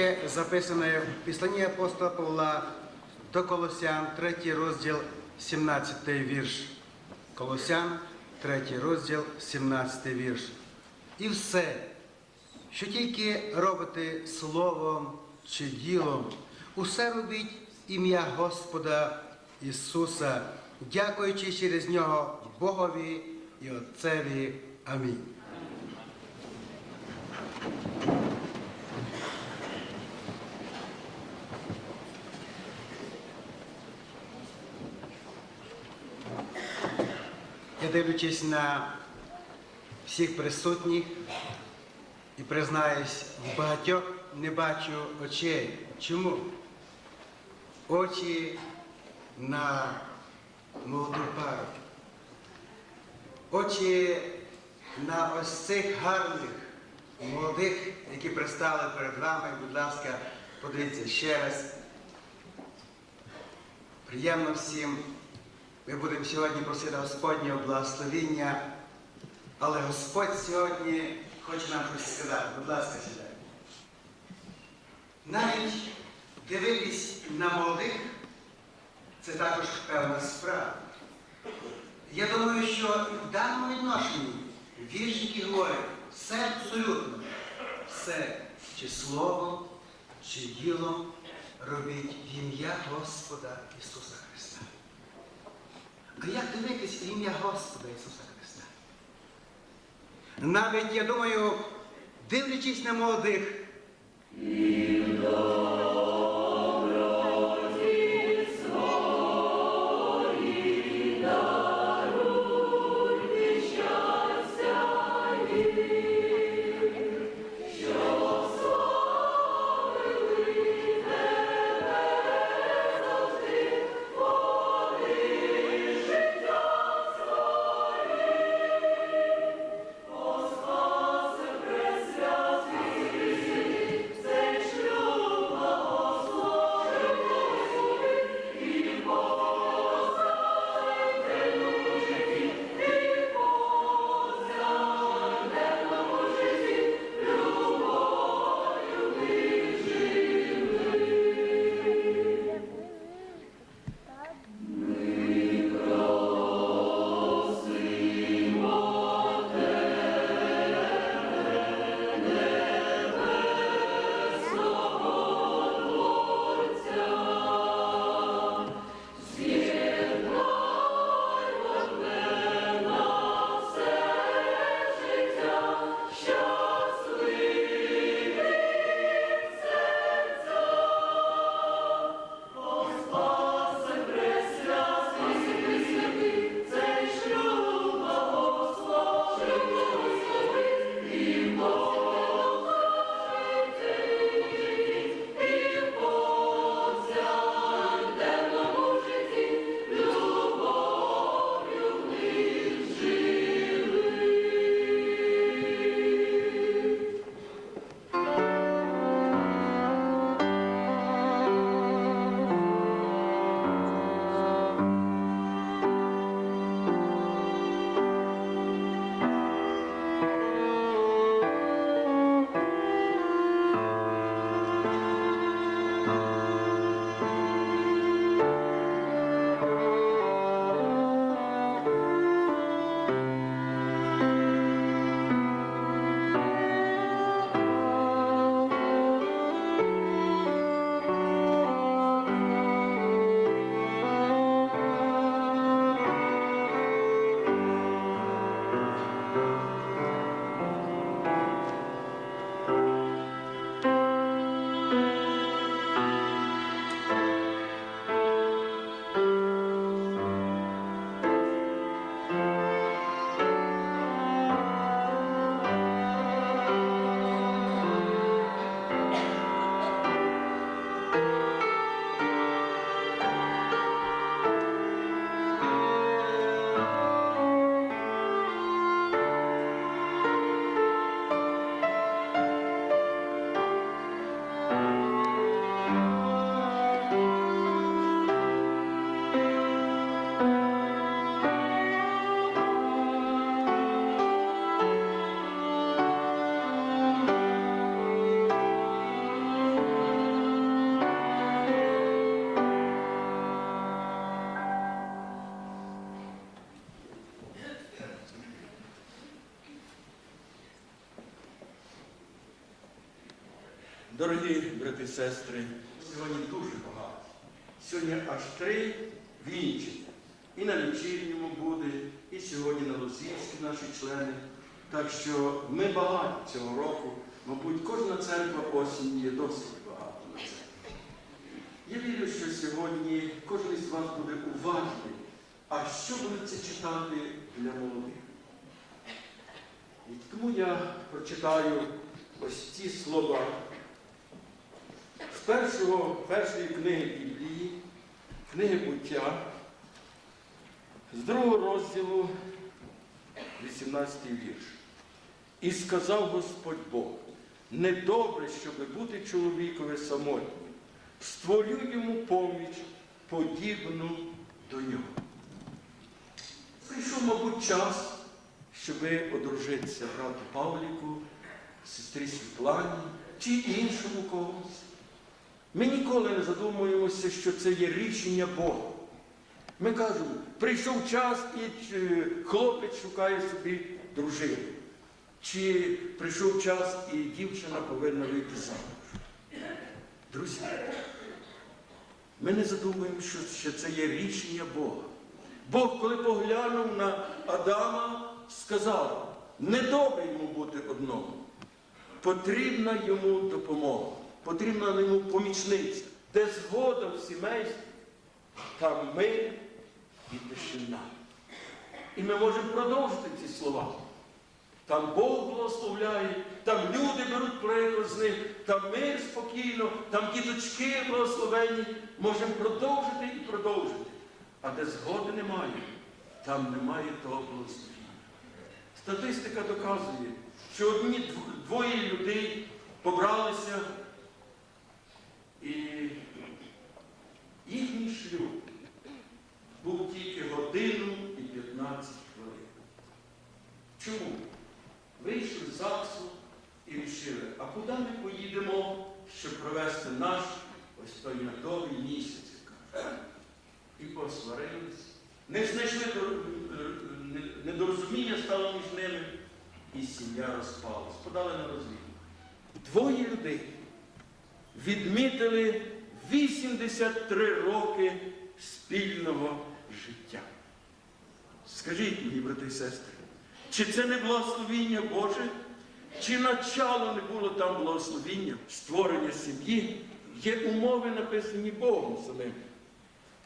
яке записане в післанні апостола Павла до Колосян, 3 розділ, 17 вірш. Колосян, 3 розділ, 17 вірш. І все, що тільки робите словом чи ділом, усе робіть ім'я Господа Ісуса, дякуючи через нього Богові і Отцеві. Амінь. Дивлячись на всіх присутніх і признаюсь, в багатьох не бачу очей. Чому? Очі на молоду пару. Очі на ось цих гарних молодих, які пристали перед вами. Будь ласка, подивіться ще раз. Приємно всім. Ми будемо сьогодні просити Господнього благословіння, але Господь сьогодні хоче нам щось сказати. Будь ласка, сідай. Навіть дивитись на молодих це також певна справа. Я думаю, що в даному відношенні віршники говорять все абсолютно, все чи словом, чи ділом робіть в ім'я Господа Ісуса як дивитись в ім'я Господа Ісуса Христа? Навіть, я думаю, дивлячись на молодих, Дорогі брати і сестри, сьогодні дуже багато. Сьогодні аж три вінчення. І на вечірньому буде, і сьогодні на Лозівські наші члени. Так що ми багаті цього року. Мабуть, кожна церква осінь є досить багато на це. Я вірю, що сьогодні кожен із вас буде уважний. А що будете читати для молодих? І тому я прочитаю ось ці слова з першого, першої книги Біблії, книги буття, з другого розділу, 18 вірш. І сказав Господь Бог, недобре, щоб бути чоловікові самотнім. Створю йому поміч, подібну до нього. Прийшов, мабуть, час, щоб одружитися брату Павліку, сестрі Світлані чи іншому когось. Ми ніколи не задумуємося, що це є рішення Бога. Ми кажемо, прийшов час і хлопець шукає собі дружину. Чи прийшов час і дівчина повинна вийти замуж. Друзі, ми не задумуємо, що, це є рішення Бога. Бог, коли поглянув на Адама, сказав, недобре йому бути одному. Потрібна йому допомога, потрібна йому помічниця, де згода в сімействі, там мир і тишина. І ми можемо продовжити ці слова. Там Бог благословляє, там люди беруть приклад з них, там мир спокійно, там діточки благословені. Можемо продовжити і продовжити. А де згоди немає, там немає того благословення. Статистика доказує, що одні двоє людей побралися і їхній шлюб був тільки годину і 15 хвилин. Чому? Вийшли з ЗАГСу і вирішили, а куди ми поїдемо, щоб провести наш ось той медовий місяць? І посварились. Не знайшли недорозуміння стало між ними, і сім'я розпалась. Подали на розвідку. Двоє людей відмітили 83 роки спільного життя. Скажіть мені, брати і сестри, чи це не благословіння Боже? Чи начало не було там благословіння, створення сім'ї? Є умови, написані Богом самим.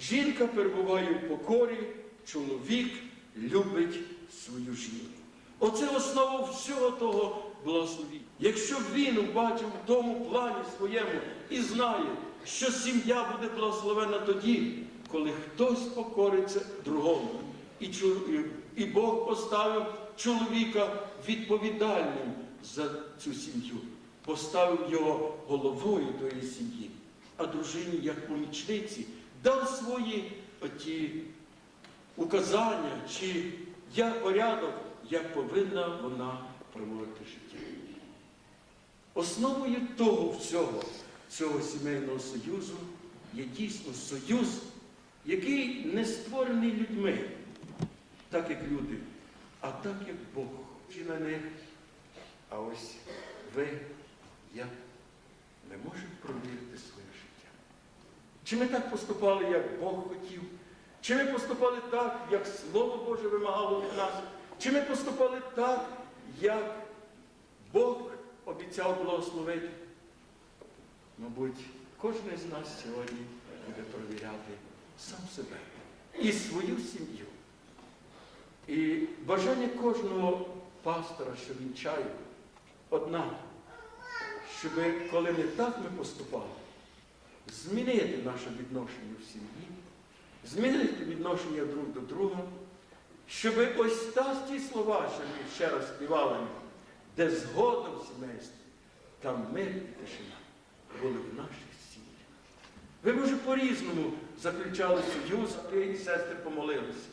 Жінка перебуває в покорі, чоловік любить свою жінку. Оце основа всього того благословіння. Якщо він бачив в тому плані своєму і знає, що сім'я буде благословена тоді, коли хтось покориться другому. І, і Бог поставив чоловіка відповідальним за цю сім'ю, поставив його головою тої сім'ї, а дружині як помічниці дав свої оті указання чи як порядок, як повинна вона проводити життя. Основою того всього, цього сімейного союзу, є дійсно союз, який не створений людьми, так як люди, а так як Бог. Чи на них, а ось ви, я, ми можемо провірити своє життя. Чи ми так поступали, як Бог хотів? Чи ми поступали так, як Слово Боже вимагало від нас? Чи ми поступали так, як Бог обіцяв благословити? Мабуть, кожен з нас сьогодні буде провіряти сам себе і свою сім'ю. І бажання кожного пастора, що вінчає, одна, щоб коли не так ми поступали, змінити наше відношення в сім'ї, змінити відношення друг до друга, щоб ось та ті слова, що ми ще раз співали, де згода в там мир і тишина були в наших сім'ях. Ви, може, по-різному заключали союз, ти і сестри помолилися.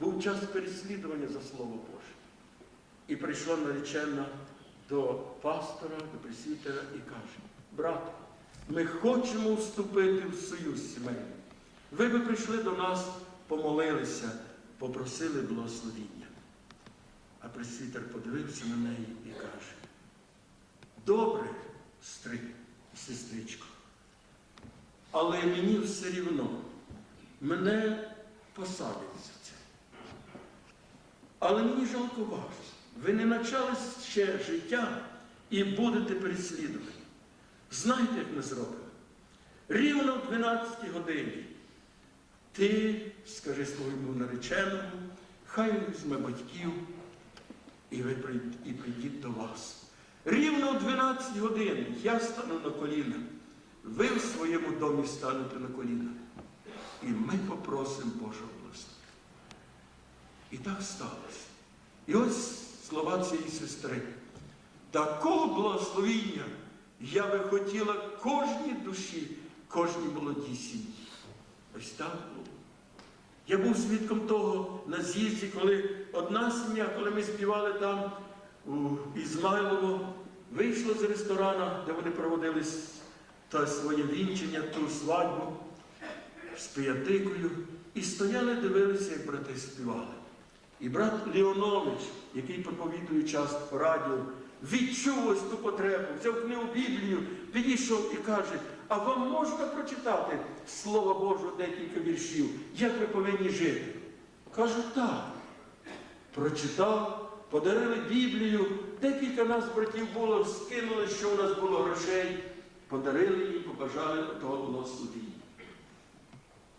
Був час переслідування за Слово Боже. І прийшла наречена до пастора, до пресвітера і каже, брат, ми хочемо вступити в союз сімейний. Ви би прийшли до нас, помолилися, попросили благословіння. А пресвітер подивився на неї і каже, добре, стрий, але мені все рівно. Мене посадять за це. Але мені жалко вас. Ви не почали ще життя і будете переслідувані. Знаєте, як ми зробимо? Рівно в 12 годині ти скажи своєму нареченому, хай візьме батьків, і ви і прийдіть до вас. Рівно о 12 годин я стану на коліна. Ви в своєму домі станете на коліна. І ми попросимо Божого благословення. І так сталося. І ось слова цієї сестри. Такого благословіння я би хотіла кожній душі, кожній молодій сім'ї. Ось так було. Я був свідком того на з'їзді, коли одна сім'я, коли ми співали там у Ізмайлово, вийшла з ресторана, де вони проводили та своє вінчення, ту свадьбу з пиятикою, і стояли, дивилися, як брати співали. І брат Леонович, який проповідує часто по радіо, відчув ось ту потребу, взяв книгу Біблію, підійшов і каже, а вам можна прочитати Слово Боже декілька віршів, як ви повинні жити? Кажу, так. Прочитав, подарили Біблію, декілька нас братів було, скинули, що у нас було грошей, подарили їм, побажали того благословіння.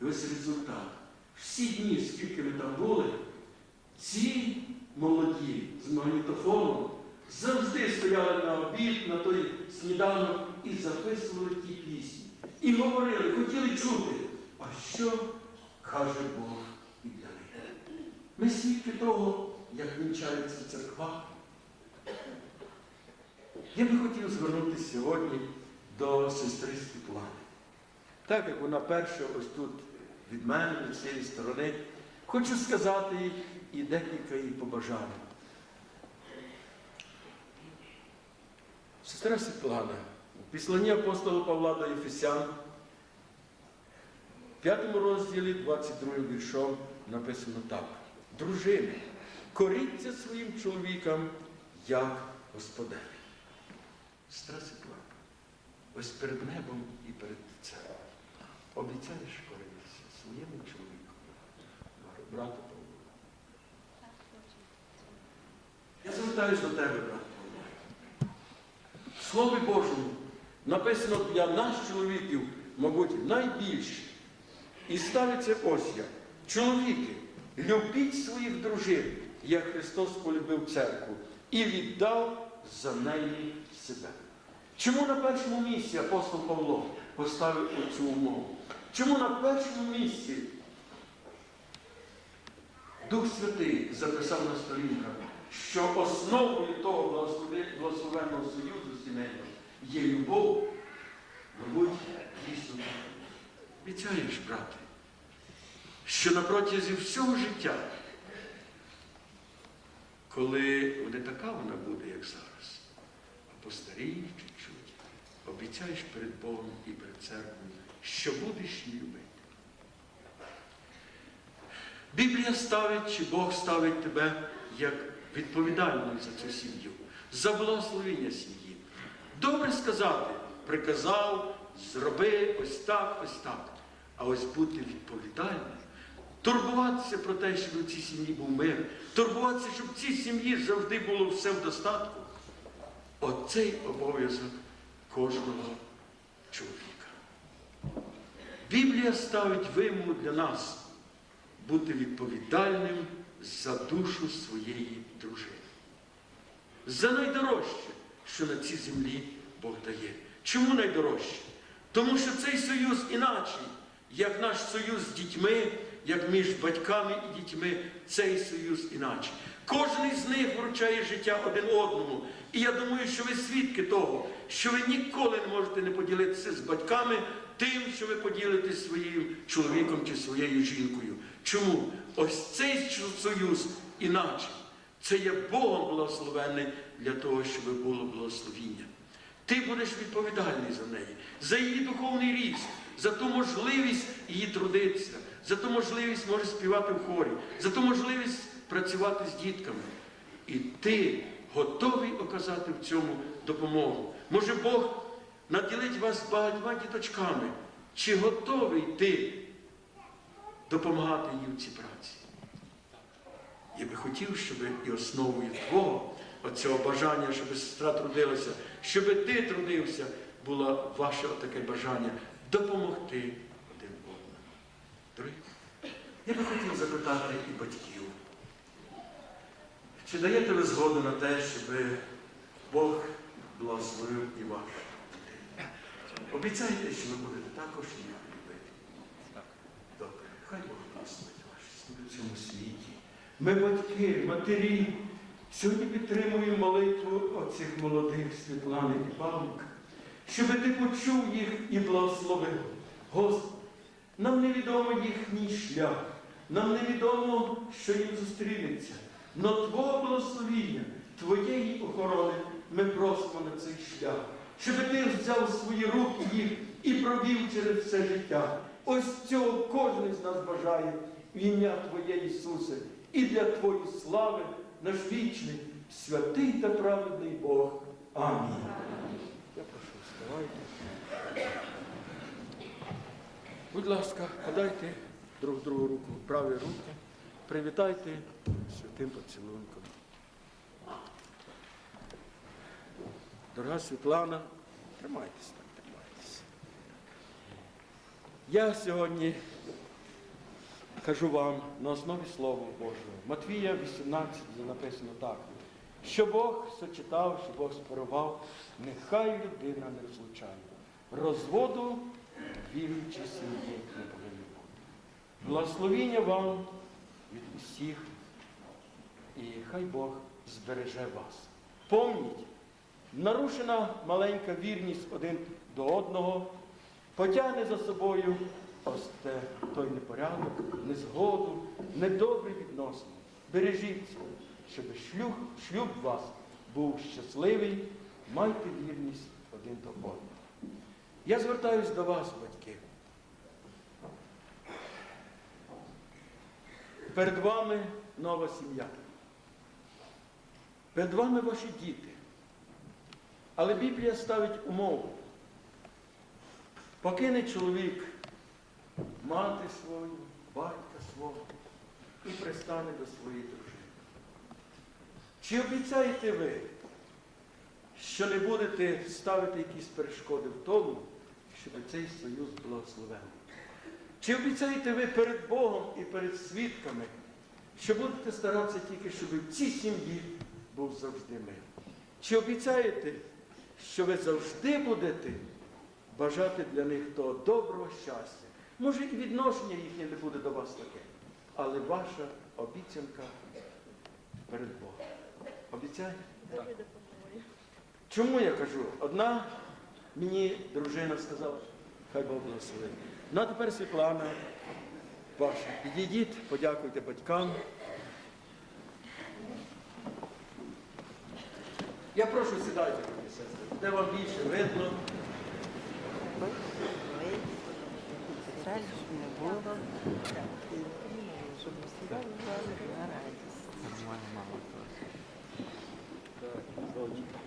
І ось результат. Всі дні, скільки ми там були, ці молоді з магнітофоном завжди стояли на обід, на той сніданок і записували ті пісні. І говорили, хотіли чути, а що каже Бог. Ми свідки того, як вінчаються церква. Я би хотів звернутися сьогодні до сестри Світлани. Так як вона перша ось тут від мене, від цієї сторони, хочу сказати їй і декілька їй побажань. Сестра Світлана, у післанні апостола Павла до Єфесян, в п'ятому розділі, 22 віршом, написано так. Дружини, коріться своїм чоловікам, як Господеві. Сестра Світлана, ось перед небом і перед церквою. Обіцяєш коритися своєму чоловіку, брату Павлу. Я звертаюся до тебе, брат Павло. В Слові Божому написано для нас, чоловіків, мабуть, найбільше. І ставиться ось як. Чоловіки, любіть своїх дружин, як Христос полюбив церкву і віддав за неї себе. Чому на першому місці апостол Павло поставив цю умову? Чому на першому місці Дух Святий записав на сторінках, що основою того благословенного союзу сімейного є любов, мабуть, так. Обіцяєш, брате, що на протязі всього життя, коли не така вона буде, як зараз, а постарієш чуть-чуть, обіцяєш перед Богом і перед церквою, що будеш любити. Біблія ставить, чи Бог ставить тебе як відповідальною за цю сім'ю, за благословення сім'ї. Добре сказати, приказав, зроби ось так, ось так. А ось бути відповідальним, турбуватися про те, щоб в цій сім'ї був мир, турбуватися, щоб в цій сім'ї завжди було все в достатку. Оцей обов'язок кожного чоловіка. Біблія ставить вимогу для нас бути відповідальним за душу своєї дружини. За найдорожче, що на цій землі Бог дає. Чому найдорожче? Тому що цей союз іначий, як наш союз з дітьми, як між батьками і дітьми, цей союз іначе. Кожен із них вручає життя один одному. І я думаю, що ви свідки того, що ви ніколи не можете не поділитися з батьками тим, що ви поділитесь своїм чоловіком чи своєю жінкою. Чому? Ось цей союз іначе. Це є Богом благословенний для того, щоб було благословіння. Ти будеш відповідальний за неї, за її духовний ріст, за ту можливість її трудитися, за ту можливість може співати в хорі, за ту можливість працювати з дітками. І ти готовий оказати в цьому допомогу. Може Бог наділить вас багатьма діточками, Чи готовий ти допомагати їй в цій праці? Я би хотів, щоб і основою твого оцього бажання, щоб сестра трудилася, щоб ти трудився, було ваше таке бажання допомогти. Я би хотів запитати і батьків. Чи даєте ви згоду на те, щоб Бог благословив і вашу дитину? Обіцяєте, що ви будете також їх любити. Добре, хай Бог благословить ваші сім'ї в цьому світі. Ми, батьки, матері, сьогодні підтримуємо молитву оцих молодих Світлани і Павлика, щоб ти почув їх і благословив. Господи, нам невідомо їхній шлях, нам невідомо, що їм зустрінеться. Но Твого благословіння, Твоєї охорони ми просимо на цей шлях, щоб ти взяв свої руки їх і провів через все життя. Ось цього кожен з нас бажає в ім'я Твоє Ісусе, і для Твоєї слави наш вічний, святий та праведний Бог. Амінь. Я прошу, вставайте. Будь ласка, подайте друг другу руку, праві руки, привітайте святим поцілунком. Дорога Світлана, тримайтеся так, тримайтеся. Я сьогодні кажу вам на основі Слова Божого. Матвія 18, написано так. Що Бог сочетав, що Бог спорував, нехай людина не розлучає. Розводу віруючій сім'ї не повинно бути. Благословіння вам від усіх, і хай Бог збереже вас. Помніть, нарушена маленька вірність один до одного потягне за собою ось те, той непорядок, незгоду, недобрі відносини. Бережіться, щоб шлюб, шлюб вас був щасливий, майте вірність один до одного. Я звертаюсь до вас, батьки. Перед вами нова сім'я. Перед вами ваші діти. Але Біблія ставить умову. Покине чоловік мати свою, батька свого і пристане до своєї дружини. Чи обіцяєте ви, що не будете ставити якісь перешкоди в тому, щоб цей союз благословений? Чи обіцяєте ви перед Богом і перед свідками, що будете старатися тільки, щоб в цій сім'ї був завжди мир? Чи обіцяєте, що ви завжди будете бажати для них того доброго щастя? Може, і відношення їхнє не буде до вас таке, але ваша обіцянка перед Богом. Обіцяєте? Чому я кажу? Одна мені дружина сказала, хай Бог благословить. Ну а тепер Світлана, ваша. Підійдіть, подякуйте батькам. Я прошу сідайте, мої сестри, де вам більше видно. Нормально, мама. Так,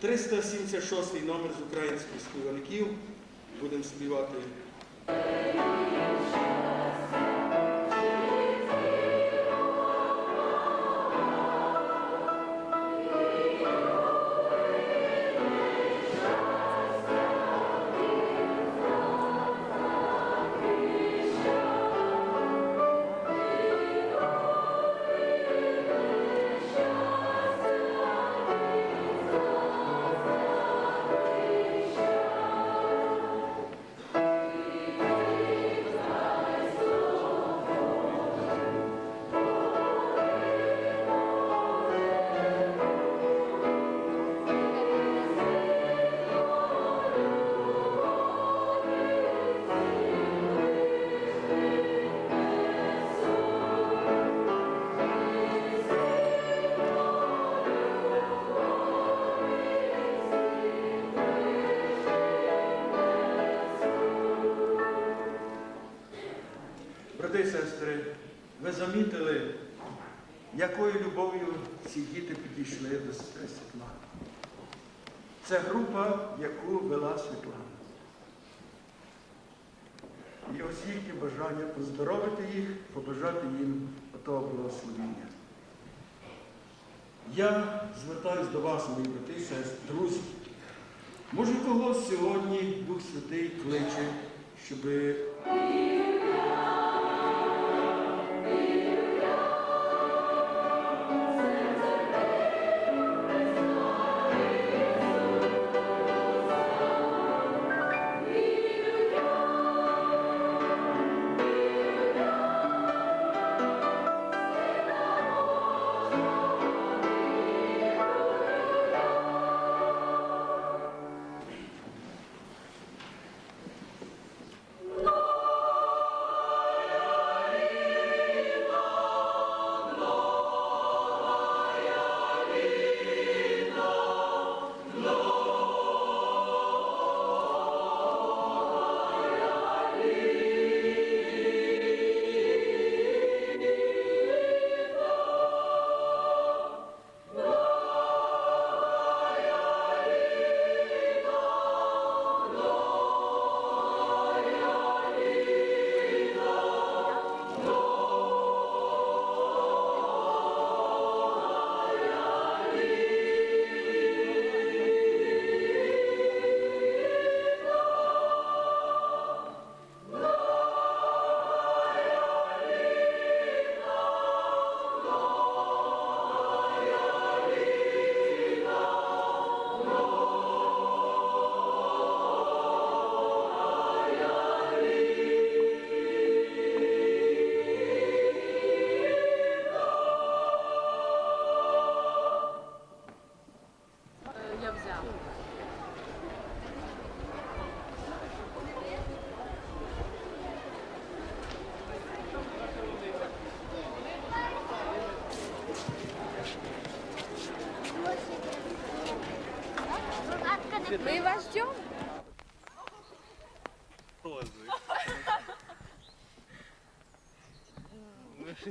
376 номер з українських співаків. Будемо співати. Якою любов'ю ці діти підійшли до сестри Світлани. Це група, яку вела Світлана. І ось їхнє бажання поздоровити їх, побажати їм отого благословіння. Я звертаюсь до вас, мої брати сестри, друзі. Може, когось сьогодні Дух Святий кличе, щоби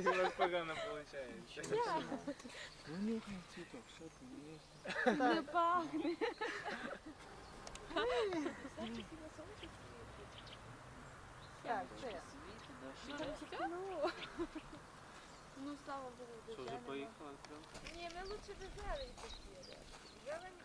Ну, у вас погано получается. Не пахне. Так, це. Ну, слава Богу, Что, уже поехала прям? Ні, ми лучше до зелені такі. Зелені краще.